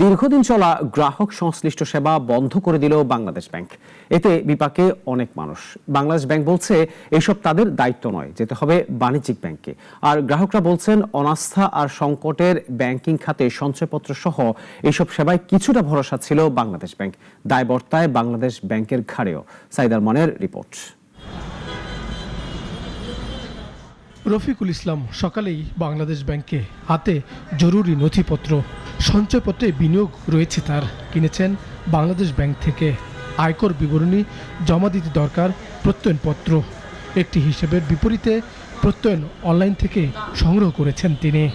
দীর্ঘদিন চলা গ্রাহক সংশ্লিষ্ট সেবা বন্ধ করে দিল বাংলাদেশ ব্যাংক। এতে বিপাকে অনেক মানুষ। বাংলাদেশ ব্যাংক বলছে, এসব তাদের দায়িত্ব নয়, যেতে হবে বাণিজ্যিক ব্যাংকে। আর গ্রাহকরা বলছেন, অনাস্থা আর সংকটের ব্যাংকিং খাতে সঞ্চয়পত্র সহ এইসব সেবায় কিছুটা ভরসা ছিল বাংলাদেশ ব্যাংক। দায়বর্তায় বাংলাদেশ ব্যাংকের ঘাড়েও। সাইদার মনের রিপোর্ট। রফিকুল ইসলাম, সকালেই বাংলাদেশ ব্যাংকে হাতে জরুরি নথিপত্র সঞ্চয়পত্রে বিনিয়োগ রয়েছে তার। কিনেছেন বাংলাদেশ ব্যাংক থেকে আয়কর বিবরণী জমা দিতে দরকার প্রত্যয়নপত্র। একটি হিসেবের বিপরীতে প্রত্যয়ন অনলাইন থেকে সংগ্রহ করেছেন তিনি।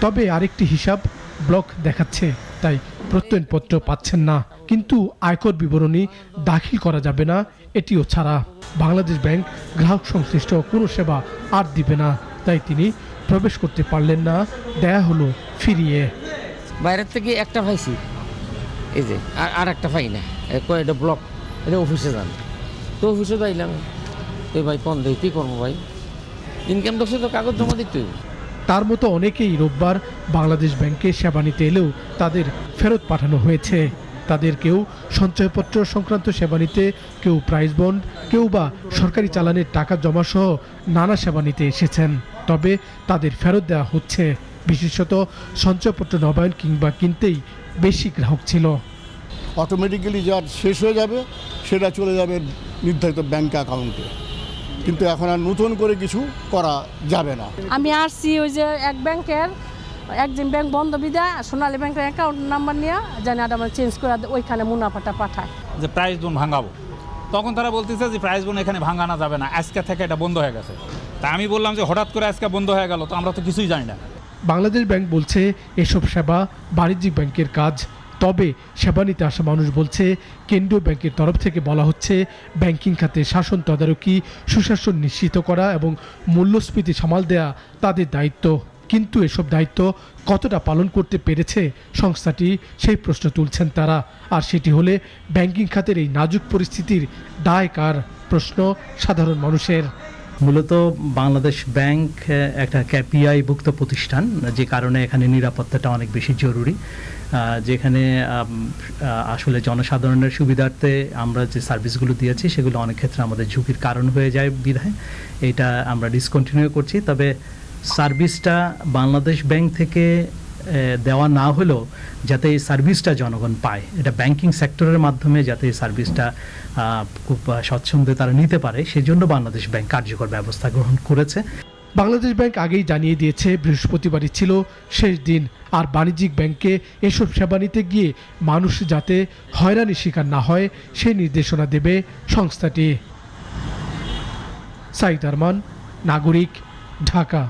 তবে আরেকটি হিসাব ব্লক দেখাচ্ছে, তাই প্রত্যয়নপত্র পাচ্ছেন না। কিন্তু আয়কর বিবরণী দাখিল করা যাবে না, এটিও ছাড়া। বাংলাদেশ ব্যাংক গ্রাহক সংশ্লিষ্ট কোনো সেবা আর দিবে না। তাই তিনি প্রবেশ করতে পারলেন না। দেয়া হলো ফিরিয়ে। বাইরের থেকে একটা পাইছি। এই যে আর আর একটা পাই না। এ কয় এটা ব্লক এটা অফিসে যান। তো অফিসে যাইলাম। তো ভাই কোন দেই কী করব ভাই? ইনকাম ট্যাক্সে তো কাগজ জমা দিতে। তার মতো অনেকেই রোববার বাংলাদেশ ব্যাংকে সেবা নিতে এলেও তাদের ফেরত পাঠানো হয়েছে। তাদের কেউ সঞ্চয়পত্র সংক্রান্ত সেবা নিতে কেউ প্রাইজ বন্ড কেউ বা সরকারি চালানের টাকা জমা সহ নানা সেবা নিতে এসেছেন। তবে তাদের ফেরত দেওয়া হচ্ছে। বিশেষত সঞ্চয়পত্র নবায়ন কিংবা কিনতেই বেশি গ্রাহক ছিল। অটোমেটিক্যালি যা শেষ হয়ে যাবে সেটা চলে যাবে নির্ধারিত ব্যাংক অ্যাকাউন্টে কিন্তু এখন আর নতুন করে কিছু করা যাবে না। আমি আসছি ওই যে এক ব্যাংকের একদিন ব্যাংক বন্ধ বিদা সোনালী ব্যাংকের অ্যাকাউন্ট নাম্বার নিয়ে জানি আর আমার চেঞ্জ করে ওইখানে মুনাফাটা পাঠায়। যে প্রাইস বোন ভাঙাবো। তখন তারা বলতেছে যে প্রাইস বোন এখানে ভাঙানো যাবে না আজকে থেকে এটা বন্ধ হয়ে গেছে। তা আমি বললাম যে হঠাৎ করে আজকে বন্ধ হয়ে গেল, তো আমরা তো কিছুই জানি না। বাংলাদেশ ব্যাংক বলছে, এসব সেবা বাণিজ্যিক ব্যাংকের কাজ। তবে সেবা নিতে আসা মানুষ বলছে, কেন্দ্রীয় ব্যাংকের তরফ থেকে বলা হচ্ছে, ব্যাংকিং খাতে শাসন তদারকি, সুশাসন নিশ্চিত করা এবং মূল্যস্ফীতি সামাল দেয়া তাদের দায়িত্ব। কিন্তু এসব দায়িত্ব কতটা পালন করতে পেরেছে সংস্থাটি, সেই প্রশ্ন তুলছেন তারা। আর সেটি হলে ব্যাংকিং খাতের এই নাজুক পরিস্থিতির দায় কার প্রশ্ন সাধারণ মানুষের। মূলত বাংলাদেশ ব্যাংক একটা ক্যাপিআই ভুক্ত প্রতিষ্ঠান, যে কারণে এখানে নিরাপত্তাটা অনেক বেশি জরুরি। যেখানে আসলে জনসাধারণের সুবিধার্থে আমরা যে সার্ভিসগুলো দিয়েছি, সেগুলো অনেক ক্ষেত্রে আমাদের ঝুঁকির কারণ হয়ে যায় বিধায়। এটা আমরা ডিসকন্টিনিউ করছি। তবে সার্ভিসটা বাংলাদেশ ব্যাংক থেকে দেওয়া না হলেও যাতে এই সার্ভিসটা জনগণ পায়। এটা ব্যাংকিং সেক্টরের মাধ্যমে যাতে এই সার্ভিসটা খুব স্বচ্ছন্দে তারা নিতে পারে, সেজন্য বাংলাদেশ ব্যাংক কার্যকর ব্যবস্থা গ্রহণ করেছে। বাংলাদেশ ব্যাংক আগেই জানিয়ে দিয়েছে, বৃহস্পতিবারই ছিল শেষ দিন। আর বাণিজ্যিক ব্যাংকে এসব সেবা নিতে গিয়ে মানুষ যাতে হয়রানির শিকার না হয় সেই নির্দেশনা দেবে সংস্থাটি। সাইদ আরমান, নাগরিক, ঢাকা।